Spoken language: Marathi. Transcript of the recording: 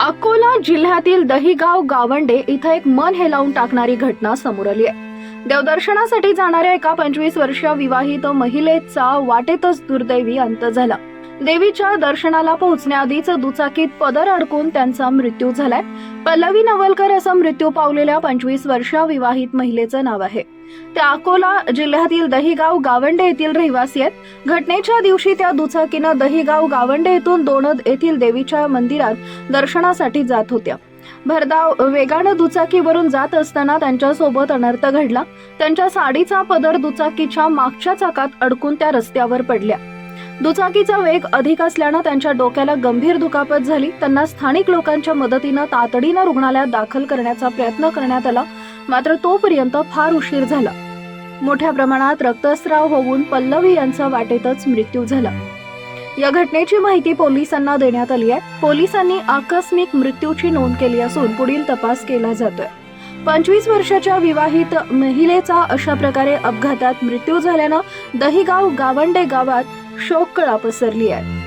अकोला जिल्ह्यातील दहिगाव गावंडे इथं एक मन हेलावून टाकणारी घटना समोर आली आहे. देवदर्शनासाठी जाणाऱ्या एका पंचवीस वर्षीय विवाहित महिलेचा वाटेतच दुर्दैवी अंत झाला. देवीच्या दर्शनाला पोहोचण्याआधीच दुचाकीत पदर अडकून त्यांचा मृत्यू झालाय. पल्लवी नवलकर असं मृत्यू पावलेल्या पंचवीस वर्षा विवाहित महिलेचं नाव आहे. त्या अकोला जिल्ह्यातील दहिगाव गावंडे येथील रहिवासी आहेत. घटनेच्या दिवशी त्या दुचाकीनं दहिगाव गावंडे येथून दोनद येथील देवीच्या मंदिरात दर्शनासाठी जात होत्या. भरधाव वेगानं दुचाकीवरून जात असताना त्यांच्यासोबत अनर्थ घडला. त्यांच्या साडीचा पदर दुचाकीच्या मागच्या चाकात अडकून त्या रस्त्यावर पडल्या. दुचाकीचा वेग अधिक असल्यानं त्यांच्या डोक्याला गंभीर दुखापत झाली. त्यांना स्थानिक लोकांच्या मदतीनं तातडीनं रुग्णालयात दाखल करण्याचा प्रयत्न करण्यात आला. मात्र तोपर्यंत फार उशीर झाला. मोठ्या प्रमाणात रक्तस्राव होऊन पल्लवी यांचा वाटेतच मृत्यू झाला. या घटनेची माहिती पोलिसांना देण्यात आली आहे. पोलिसांनी आकस्मिक मृत्यूची नोंद केली असून पुढील तपास केला जातोय. पंचवीस वर्षाच्या विवाहित महिलेचा अशा प्रकारे अपघातात मृत्यू झाल्यानं दहिगाव गावंडे गावात शोककळा पसरली आहे.